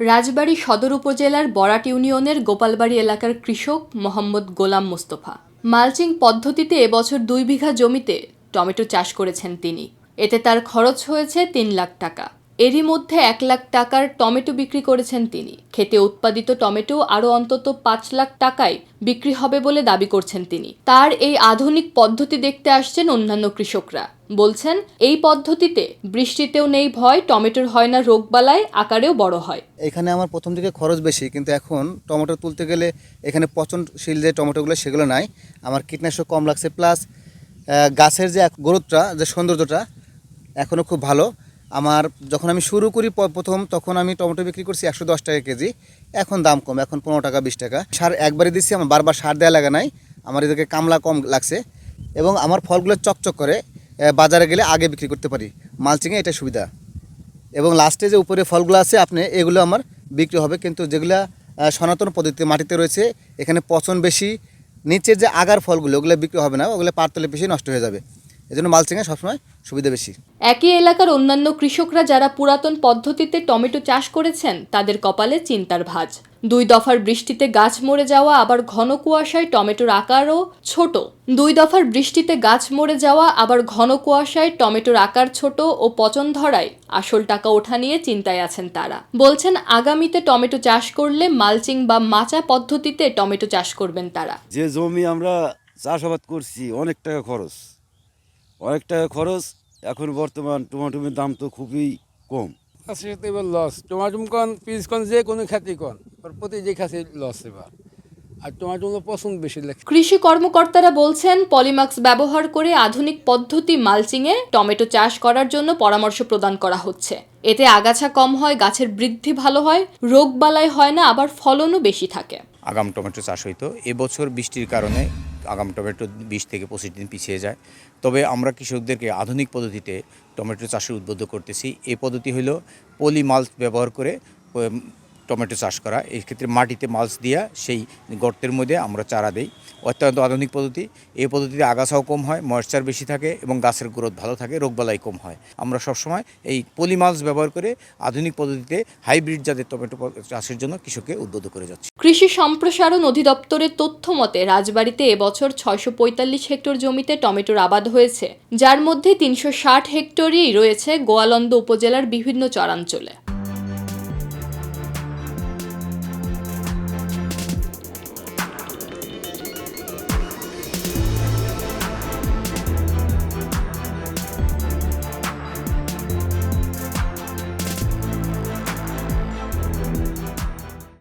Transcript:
রাজবাড়ী সদর উপজেলার বরাট ইউনিয়নের গোপালবাড়ি এলাকার কৃষক মোহাম্মদ গোলাম মোস্তফা। মালচিং পদ্ধতিতে এবছর দুই বিঘা জমিতে টমেটো চাষ করেছেন তিনি। এতে তার খরচ হয়েছে তিন লাখ টাকা। এরই মধ্যে এক লাখ টাকার টমেটো বিক্রি করেছেন তিনি। খেতে উৎপাদিত টমেটো আরও অন্তত পাঁচ লাখ টাকায় বিক্রি হবে বলে দাবি করছেন তিনি। তার এই আধুনিক পদ্ধতি দেখতে আসছেন অন্যান্য কৃষকরা। বলছেন, এই পদ্ধতিতে বৃষ্টিতেও নেই ভয়, টমেটোর হয় না রোগবালায় আকারেও বড় হয়। এখানে আমার প্রথম দিকে খরচ বেশি, কিন্তু এখন টমেটো তুলতে গেলে এখানে পচনশীল যে টমেটোগুলো, সেগুলো নাই। আমার কীটনাশক কম লাগছে, প্লাস গাছের যে গ্রোথটা, যে সৌন্দর্যটা এখনও খুব ভালো। আমার যখন আমি শুরু করি প্রথম, তখন আমি টমেটো বিক্রি করছি একশো দশ টাকা কেজি। এখন দাম কম, এখন পনেরো টাকা, বিশ টাকা। সার একবারে দিচ্ছি, আমার বারবার সার দেওয়া লাগে নাই। আমার এদেরকে কামলা কম লাগছে এবং আমার ফলগুলো চকচক করে বাজারে গেলে আগে বিক্রি করতে পারি। মালচিংয়ে এটা সুবিধা। এবং লাস্টে যে উপরে ফলগুলো আছে, আপনি এগুলো আমার বিক্রি হবে। কিন্তু যেগুলো সনাতন পদ্ধতিতে মাটিতে রয়েছে, এখানে পচন বেশি, নিচের যে আগার ফলগুলো, ওগুলো বিক্রি হবে না, ওগুলো পারতলে বেশি নষ্ট হয়ে যাবে। এজন্য মালচিংয়ে সবসময় সুবিধা বেশি। একই এলাকার অন্যান্য কৃষকরা যারা পুরাতন পদ্ধতিতে টমেটো চাষ করেছেন তাদের কপালে চিন্তার ভাঁজ। দুই দফার বৃষ্টিতে গাছ মরে যাওয়া আবার ঘন কুয়াশায় টমেটোর আকারও ছোট। দুই দফার বৃষ্টিতে গাছ মরে যাওয়া আবার ঘন কুয়াশায় টমেটোর আকার ছোট ও পচন ধরায়। আসল টাকা ওঠা নিয়ে চিন্তায় আছেন তারা। বলছেন আগামীতে টমেটো চাষ করলে মালচিং বা মাচা পদ্ধতিতে টমেটো চাষ করবেন তারা। যে জমি আমরা চাষাবাদ করছি অনেক টাকা খরচ। অনেক টাকা খরচ এখন বর্তমান টমাটোমের দাম তো খুবই কম। এবার লস টমাটুম কন পিস কন যে কোনো খাতি কন ওর প্রতি যে খাসি লস এবার। আর টমাটুম পছন্দ বেশি লাগে। কৃষি কর্মকর্তারা বলছেন পলিমাক্স ব্যবহার করে আধুনিক পদ্ধতি মালচিংয়ে টমেটো চাষ করার জন্য পরামর্শ প্রদান করা হচ্ছে। এতে আগাছা কম হয় গাছের বৃদ্ধি ভালো হয় রোগবালাই হয় না আবার ফলনও বেশি থাকে। আগাম টমেটো চাষ হইতো। এবছর বৃষ্টির কারণে আগাম টমেটো বিশ থেকে পঁচিশ দিন পিছিয়ে যায়। তবে আমরা কৃষকদেরকে আধুনিক পদ্ধতিতে টমেটো চাষের উদ্বুদ্ধ করতেছি। এই পদ্ধতি হলো পলি মাল্চ ব্যবহার করে টমেটো চাষ করা এই ক্ষেত্রে মাটিতে মালচ দিয়া সেই গর্তের মধ্যে আমরা চারা দেই। অত্যন্ত আধুনিক পদ্ধতি। এই পদ্ধতিতে আগাছাও কম হয়, ময়েশ্চার বেশি থাকে এবং গাছের গ্রোথ ভালো থাকে, রোগবালাই কম হয়। আমরা সবসময় এই পলি মালচ ব্যবহার করে আধুনিক পদ্ধতিতে হাইব্রিড জাতের টমেটো চাষের জন্য কৃষককে উদ্বুদ্ধ করে যাচ্ছে। কৃষি সম্প্রসারণ অধিদপ্তরের তথ্য মতে, রাজবাড়িতে এবছর ছয়শো পঁয়তাল্লিশ হেক্টর জমিতে টমেটোর আবাদ হয়েছে। যার মধ্যে তিনশো ষাট হেক্টরই রয়েছে গোয়ালন্দ উপজেলার বিভিন্ন চরাঞ্চলে।